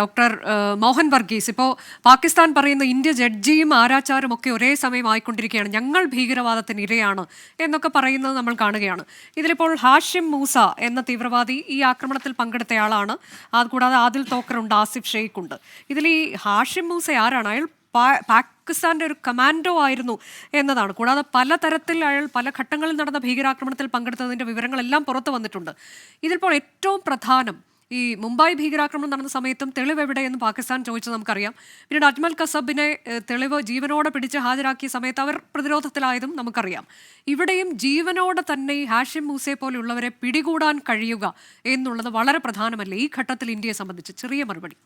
Doctor Mohan Varghese. ഇപ്പോൾ പാകിസ്ഥാൻ പറയുന്ന India ജഡ്ജിയും ആരാച്ചാരും ഒക്കെ ഒരേ സമയം ആയിക്കൊണ്ടിരിക്കുകയാണ്. ഞങ്ങൾ ഭീകരവാദത്തിന് ഇരയാണ് എന്നൊക്കെ പറയുന്നത് നമ്മൾ കാണുകയാണ്. ഇതിലിപ്പോൾ ഹാഷിം മൂസ എന്ന തീവ്രവാദി ഈ ആക്രമണത്തിൽ പങ്കെടുത്തയാളാണ് അതുകൂടാതെ ആദിൽ തോക്കറുണ്ട് ആസിഫ് ഷെയ്ഖ് ഉണ്ട്. ഇതിൽ ഈ ഹാഷിം മൂസ ആരാണ്? അയാൾ പാകിസ്ഥാന്റെ ഒരു കമാൻഡോ ആയിരുന്നു എന്നതാണ്. കൂടാതെ പലതരത്തിൽ അയാൾ പല ഘട്ടങ്ങളിൽ നടന്ന ഭീകരാക്രമണത്തിൽ പങ്കെടുത്തതിന്റെ വിവരങ്ങളെല്ലാം പുറത്തു വന്നിട്ടുണ്ട്. ഇതിലിപ്പോൾ ഏറ്റവും പ്രധാനം ഈ മുംബൈ ഭീകരാക്രമണം നടന്ന സമയത്തും തെളിവ് എവിടെയെന്ന് പാകിസ്ഥാൻ ചോദിച്ചത് നമുക്കറിയാം. പിന്നീട് അജ്മൽ കസബിനെ തെളിവ് ജീവനോടെ പിടിച്ച് ഹാജരാക്കിയ സമയത്ത് അവർ പ്രതിരോധത്തിലായതും നമുക്കറിയാം. ഇവിടെയും ജീവനോടെ തന്നെ ഹാഷിം മൂസെ പോലെയുള്ളവരെ പിടികൂടാൻ കഴിയുക എന്നുള്ളത് വളരെ പ്രധാനമല്ലേ ഈ ഘട്ടത്തിൽ ഇന്ത്യയെ സംബന്ധിച്ച്? ചെറിയ മറുപടി.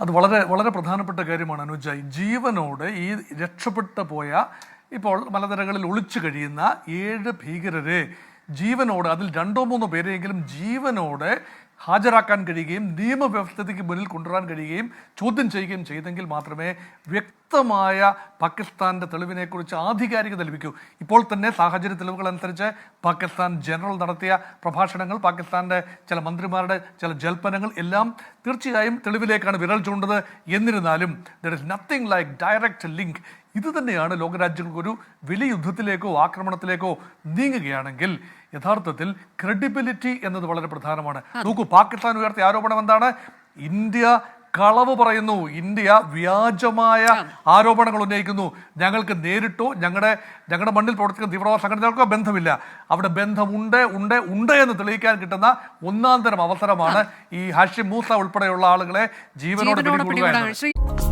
അത് വളരെ വളരെ പ്രധാനപ്പെട്ട കാര്യമാണ് അനുജ. ജീവനോടെ ഈ രക്ഷപ്പെട്ടു പോയ ഇപ്പോൾ മലനിരകളിൽ ഒളിച്ചു കഴിയുന്ന ഏഴ് ഭീകരരെ ജീവനോട് അതിൽ രണ്ടോ മൂന്നോ പേരെയെങ്കിലും ജീവനോടെ ഹാജരാക്കാൻ കഴിയുകയും നിയമവ്യവസ്ഥയ്ക്ക് മുന്നിൽ കൊണ്ടുവരാൻ കഴിയുകയും ചോദ്യം ചെയ്യുകയും ചെയ്തെങ്കിൽ മാത്രമേ വ്യക്തമായ പാകിസ്ഥാന്റെ തെളിവിനെക്കുറിച്ച് ആധികാരികത ലഭിക്കൂ. ഇപ്പോൾ തന്നെ സാഹചര്യ തെളിവുകൾ അനുസരിച്ച് പാകിസ്ഥാൻ ജനറൽ നടത്തിയ പ്രഭാഷണങ്ങൾ പാകിസ്ഥാന്റെ ചില മന്ത്രിമാരുടെ ചില ജൽപ്പനങ്ങൾ എല്ലാം തീർച്ചയായും തെളിവിലേക്കാണ് വിരൽ ചൂണ്ടത് എന്നിരുന്നാലും there is nothing like direct link ഇത് തന്നെയാണ് ലോകരാജ്യങ്ങൾക്ക് ഒരു വലിയ യുദ്ധത്തിലേക്കോ ആക്രമണത്തിലേക്കോ നീങ്ങുകയാണെങ്കിൽ യഥാർത്ഥത്തിൽ ക്രെഡിബിലിറ്റി എന്നത് വളരെ പ്രധാനമാണ്. നോക്കൂ പാകിസ്ഥാൻ ഉയർത്തിയ ആരോപണം എന്താണ്? ഇന്ത്യ കളവ് പറയുന്നു. ഇന്ത്യ വ്യാജമായ ആരോപണങ്ങൾ ഉന്നയിക്കുന്നു. ഞങ്ങൾക്ക് നേരിട്ടോ ഞങ്ങളുടെ ഞങ്ങളുടെ മണ്ണിൽ പ്രവർത്തിക്കുന്ന തീവ്രവാദ സംഘടനകൾക്കോ ബന്ധമില്ല. അവിടെ ബന്ധമുണ്ട് ഉണ്ട് ഉണ്ട് എന്ന് തെളിയിക്കാൻ കിട്ടുന്ന ഒന്നാം തരം അവസരമാണ് ഈ ഹാഷിം മൂസ ഉൾപ്പെടെയുള്ള ആളുകളെ ജീവനോട് പിടികൂടുക